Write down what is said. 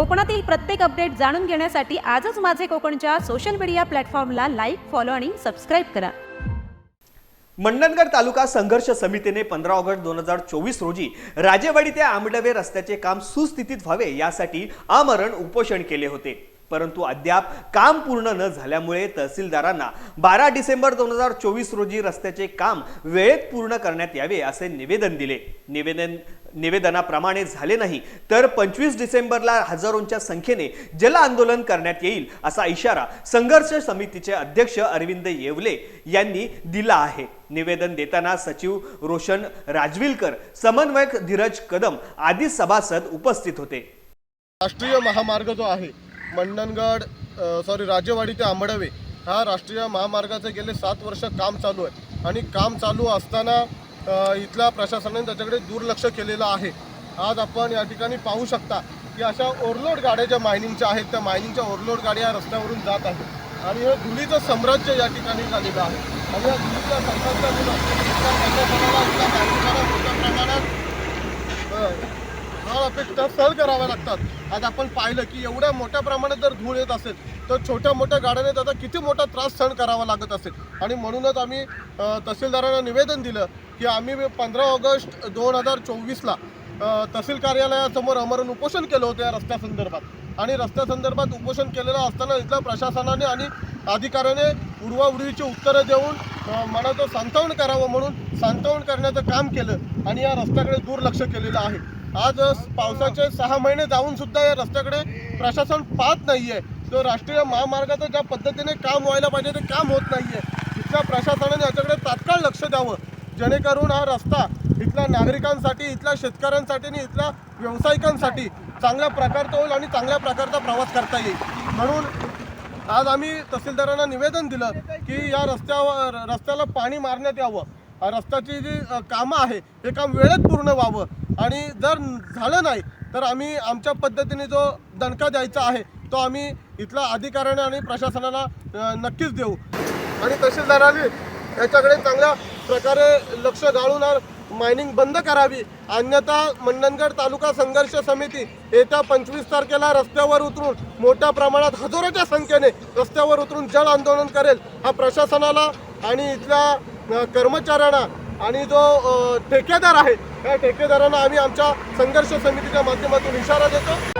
कोकणातील प्रत्येक अपडेट जाणून घेण्यासाठी आजच माझे कोकणच्या सोशल मीडिया प्लॅटफॉर्मला लाईक फॉलो आणि सबस्क्राईब करा. मंडणगड तालुका संघर्ष समितीने पंधरा ऑगस्ट दोन हजार चोवीस रोजी राजेवाडी ते आंबडवे रस्त्याचे काम सुस्थितीत व्हावे यासाठी आमरण उपोषण केले होते. परंतु अद्याप काम पूर्ण न झाल्यामुळे तहसीलदारांना बारा डिसेंबर दोन हजार चोवीस रोजी रस्त्याचे काम वेळेत पूर्ण करण्यात यावे असे निवेदन दिले. निवेदन निवेदनाप्रमाणे झाले नाही तर पंचवीस डिसेंबरला हजारोंच्या संख्येने जल आंदोलन करण्यात येईल असा इशारा संघर्ष समितीचे अध्यक्ष अरविंद येवले यांनी दिला आहे. निवेदन देताना सचिव रोशन राजविलकर समन्वयक धीरज कदम आदी सभासद उपस्थित होते. राष्ट्रीय महामार्ग जो आहे मंडणगड सॉरी राजेवाडी ते आंबडवे हा राष्ट्रीय महामार्गाचं गेले सात वर्ष काम चालू आहे आणि काम चालू असताना इथल्या प्रशासनाने त्याच्याकडे दुर्लक्ष केलेलं आहे. आज आपण या ठिकाणी पाहू शकता की अशा ओव्हरलोड गाड्या ज्या मायनिंगच्या आहेत त्या मायनिंगच्या ओव्हरलोड गाड्या या रस्त्यावरून जात आहेत. आणि हे धुलीचं साम्राज्य या ठिकाणी झालेलं आहे. आणि या धुलीच्या साम्राज्यातून मोठ्या प्रमाणात हा अपेक्षा सहन कराव्या लागतात. आज आपण पाहिलं की एवढ्या मोठ्या प्रमाणात जर धूळ येत असेल तर छोट्या मोठ्या गाड्याने त्याचा किती मोठा त्रास सहन करावा लागत असेल. आणि म्हणूनच आम्ही तहसीलदारांना निवेदन दिलं की आम्ही पंधरा ऑगस्ट दोन हजार चोवीसला तहसील कार्यालयासमोर अमरण उपोषण केलं होतं या रस्त्यासंदर्भात आणि रस्त्यासंदर्भात उपोषण केलेलं असताना इथल्या प्रशासनाने आणि अधिकाऱ्याने उडवाउडवीची उत्तरं देऊन मनाचं सांत्वन करावं म्हणून सांत्वन करण्याचं काम केलं आणि या रस्त्याकडे दुर्लक्ष केलेलं आहे. आज पावसाचे सहा महिने जाऊन सुद्धा या रस्त्याकडे प्रशासन पाहत नाहीये. तो राष्ट्रीय महामार्गाचं ज्या पद्धतीने काम व्हायला पाहिजे ते काम होत नाहीये. इथल्या प्रशासनाने याच्याकडे तात्काळ लक्ष द्यावं. जेणेकरून हा रस्ता इथल्या नागरिकांसाठी इथल्या शेतकऱ्यांसाठी आणि इथल्या व्यावसायिकांसाठी चांगल्या प्रकारचा होईल आणि चांगल्या प्रकारचा प्रवास करता येईल. म्हणून आज आम्ही तहसीलदारांना निवेदन दिलं की या रस्त्यावर रस्त्याला पाणी मारण्यात यावं. रस्त्याची जी कामं आहे हे काम वेळेत पूर्ण व्हावं. आणि जर झालं नाही तर आम्ही आमच्या पद्धतीने जो दणका द्यायचा आहे तो आम्ही इथल्या अधिकाऱ्यांना आणि प्रशासनाला नक्कीच देऊ. आणि तहसीलदारांनी याच्याकडे चांगल्या प्रकारे लक्ष घालून मायनिंग बंद करावी. अन्यथा मंडणगड तालुका संघर्ष समिती येत्या पंचवीस तारखेला रस्त्यावर उतरून मोठ्या प्रमाणात हजारोच्या संख्येने रस्त्यावर उतरून जल आंदोलन करेल हा प्रशासनाला आणि इथल्या कर्मचाऱ्यांना आणि जो ठेकेदार आहे त्या ठेकेदारांना आम्ही आमच्या संघर्ष समितीच्या माध्यमातून इशारा देतो.